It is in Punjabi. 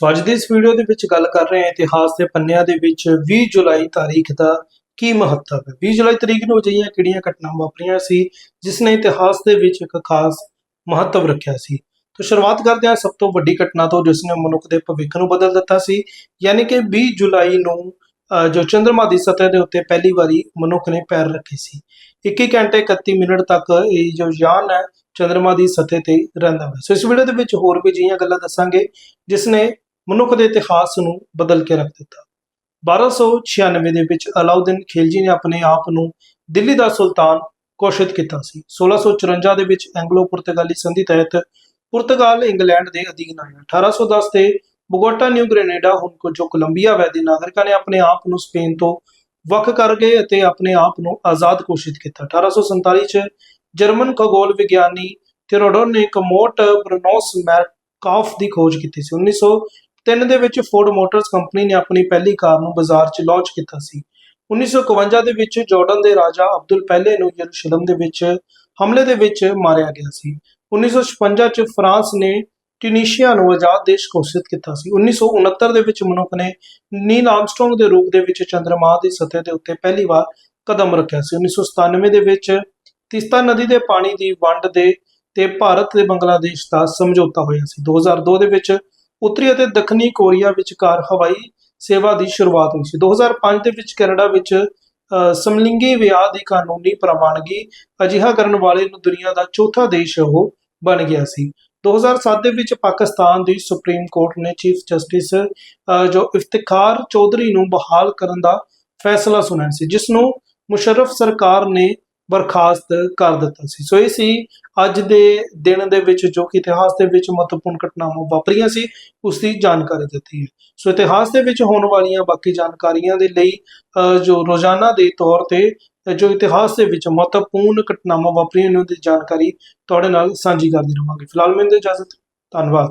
ਸੋ ਅੱਜ ਦੀ ਇਸ ਵੀਡੀਓ ਦੇ ਵਿੱਚ ਗੱਲ ਕਰ ਰਹੇ ਹਾਂ ਇਤਿਹਾਸ ਦੇ ਪੰਨਿਆਂ ਦੇ ਵਿੱਚ 20 ਜੁਲਾਈ ਤਾਰੀਖ ਦਾ ਕੀ ਮਹੱਤਵ ਹੈ? 20 ਜੁਲਾਈ ਤਰੀਕ ਨੂੰ ਅਜਿਹੀਆਂ ਕਿਹੜੀਆਂ ਘਟਨਾਵਾਂ ਵਾਪਰੀਆਂ ਸੀ ਜਿਸ ਨੇ ਇਤਿਹਾਸ ਦੇ ਵਿੱਚ ਇੱਕ ਖਾਸ ਮਹੱਤਵ ਰੱਖਿਆ ਸੀ? ਤਾਂ ਸ਼ੁਰੂਆਤ ਕਰਦੇ ਹਾਂ ਸਭ ਤੋਂ ਵੱਡੀ ਘਟਨਾ ਤੋਂ ਜਿਸ ਨੇ ਮਨੁੱਖ ਦੇ ਭਵਿੱਖ ਨੂੰ ਬਦਲ ਦਿੱਤਾ ਸੀ। ਯਾਨੀ ਕਿ 20 ਜੁਲਾਈ ਨੂੰ ਜੋ ਚੰ드ਰਮਾ ਦੀ ਸਤਹ ਦੇ ਉੱਤੇ ਪਹਿਲੀ ਵਾਰੀ ਮਨੁੱਖ ਨੇ ਪੈਰ ਰੱਖੇ ਸੀ। 21 ਘੰਟੇ 31 ਮਿੰਟ ਤੱਕ ਇਹ ਜੋ ਯਾਨ ਹੈ ਚੰ드ਰਮਾ ਦੀ ਸਤਹ ਤੇ ਰਹਿੰਦਾ ਹੈ ਸੋ ਇਸ ਵੀਡੀਓ ਦੇ ਵਿੱਚ ਹੋਰ ਵੀ ਜਿਹੀਆਂ ਗੱਲਾਂ ਦੱਸਾਂਗੇ ਜਿਸ ਨੇ ਮਨੁੱਖ ਦੇ ਇਤਿਹਾਸ ਨੂੰ ਬਦਲ ਕੇ ਰੱਖ ਦਿੱਤਾ। 1296 ਦੇ ਵਿੱਚ ਅਲਾਉਦੀਨ ਖਿਲਜੀ ਨੇ ਆਪਣੇ ਆਪ ਨੂੰ ਦਿੱਲੀ ਦਾ ਸੁਲਤਾਨ ਘੋਸ਼ਿਤ ਕੀਤਾ ਸੀ। 1654 ਦੇ ਵਿੱਚ ਐਂਗਲੋ ਪੁਰਤਗਾਲੀ ਸੰਧੀ ਤਹਿਤ ਪੁਰਤਗਾਲ ਇੰਗਲੈਂਡ ਦੇ ਅਧੀਨ ਆਇਆ। 1810 ਦੇ ਬੋਗੋਟਾ ਨਿਊ ਗ੍ਰੇਨੇਡਾ, ਹੁਣ ਕੋ ਜੋ ਕੋਲੰਬੀਆ ਵੈਦੀ ਨਾਗਰਿਕਾਂ ਨੇ ਆਪਣੇ ਆਪ ਨੂੰ ਸਪੇਨ ਤੋਂ ਵੱਖ ਕਰ ਗਏ ਅਤੇ ਆਪਣੇ ਆਪ ਨੂੰ ਆਜ਼ਾਦ ਘੋਸ਼ਿਤ ਕੀਤਾ। 1847 ਚ ਜਰਮਨ ਖਗੋਲ ਵਿਗਿਆਨੀ ਥਿਓਡੋਰ ਨੇ ਕਮੋਟ ਬਰਨੋਸ ਮੈਰਕਾਫ ਦੀ ਖੋਜ ਕੀਤੀ ਸੀ ਤਿੰਨ ਦੇ ਵਿੱਚ ਫੋਰਡ ਮੋਟਰਸ ਕੰਪਨੀ ਨੇ ਆਪਣੀ ਪਹਿਲੀ ਕਾਰ ਨੂੰ ਬਾਜ਼ਾਰ 'ਚ ਲਾਂਚ ਕੀਤਾ ਸੀ। 1951 ਦੇ ਵਿੱਚ ਜਾਰਡਨ ਦੇ ਰਾਜਾ ਅਬਦੁਲ ਪਹਿਲੇ ਨੂੰ ਯਰੂਸ਼ਲਮ ਦੇ ਵਿੱਚ ਹਮਲੇ ਦੇ ਵਿੱਚ ਮਾਰਿਆ ਗਿਆ ਸੀ। 1956 ਚ ਫਰਾਂਸ ਨੇ ਟਿਊਨੀਸ਼ੀਆ ਨੂੰ ਆਜ਼ਾਦ ਦੇਸ਼ ਘੋਸ਼ਿਤ ਕੀਤਾ ਸੀ। 1969 ਦੇ ਵਿੱਚ ਮਨੁੱਖ ਨੇ ਨੀਲ ਆਰਮਸਟਰੋਂਗ ਦੇ ਰੂਪ ਦੇ ਵਿੱਚ ਚੰਦਰਮਾ ਦੀ ਸਤਹ ਦੇ ਉੱਤੇ ਪਹਿਲੀ ਵਾਰ ਕਦਮ ਰੱਖਿਆ ਸੀ। 1997 ਦੇ ਵਿੱਚ ਤਿਸਤਾ ਨਦੀ ਦੇ ਪਾਣੀ ਦੀ ਵੰਡ ਦੇ ਤੇ ਭਾਰਤ ਤੇ ਬੰਗਲਾਦੇਸ਼ ਦਾ ਸਮਝੌਤਾ ਹੋਇਆ ਸੀ। 2002 ਦੇ ਵਿੱਚ ਉੱਤਰੀ ਅਤੇ ਦੱਖਣੀ ਕੋਰੀਆ ਵਿਚਕਾਰ ਹਵਾਈ ਸੇਵਾ ਦੀ ਸ਼ੁਰੂਆਤ ਹੋਈ ਸੀ। 2005 ਦੇ ਵਿੱਚ ਕੈਨੇਡਾ ਵਿੱਚ ਸਮਲਿੰਗੀ ਵਿਆਹ ਦੀ ਕਾਨੂੰਨੀ ਪ੍ਰਵਾਨਗੀ ਅਜਿਹਾ ਕਰਨ ਵਾਲੇ ਨੂੰ ਦੁਨੀਆ ਦਾ ਚੌਥਾ ਦੇਸ਼ ਉਹ ਬਣ ਗਿਆ ਸੀ। 2007 ਦੇ ਵਿੱਚ ਪਾਕਿਸਤਾਨ ਦੀ ਸੁਪਰੀਮ ਕੋਰਟ ਨੇ ਚੀਫ ਜਸਟਿਸ ਜੋ ਇਫਤਖਾਰ ਚੌਧਰੀ ਨੂੰ ਬਹਾਲ ਕਰਨ ਦਾ ਫੈਸਲਾ ਸੁਣਾਇਆ ਸੀ, ਜਿਸ ਨੂੰ ਮੁਸ਼ਰਫ ਸਰਕਾਰ ਨੇ ਬਰਖਾਸਤ ਕਰ ਦਿੱਤਾ ਸੀ। ਸੋ ਇਹ ਸੀ ਅੱਜ ਦੇ ਦਿਨ ਦੇ ਵਿੱਚ ਜੋ ਕਿ ਇਤਿਹਾਸ ਦੇ ਵਿੱਚ ਮਹੱਤਵਪੂਰਨ ਘਟਨਾਵਾਂ ਵਾਪਰੀਆਂ ਸੀ, ਉਸ ਦੀ ਜਾਣਕਾਰੀ ਦਿੱਤੀ ਹੈ। ਸੋ ਇਤਿਹਾਸ ਦੇ ਵਿੱਚ ਹੋਣ ਵਾਲੀਆਂ ਬਾਕੀ ਜਾਣਕਾਰੀਆਂ ਦੇ ਲਈ ਜੋ ਰੋਜ਼ਾਨਾ ਦੇ ਤੌਰ ਤੇ, ਜੋ ਇਤਿਹਾਸ ਦੇ ਵਿੱਚ ਮਹੱਤਵਪੂਰਨ ਘਟਨਾਵਾਂ ਵਾਪਰੀਆਂ ਨੇ, ਉਹਦੀ ਜਾਣਕਾਰੀ ਤੁਹਾਡੇ ਨਾਲ ਸਾਂਝੀ ਕਰਦੇ ਰਹਾਂਗੇ ਫਿਲਹਾਲ ਮੈਨੂੰ ਇਜਾਜ਼ਤ, ਧੰਨਵਾਦ।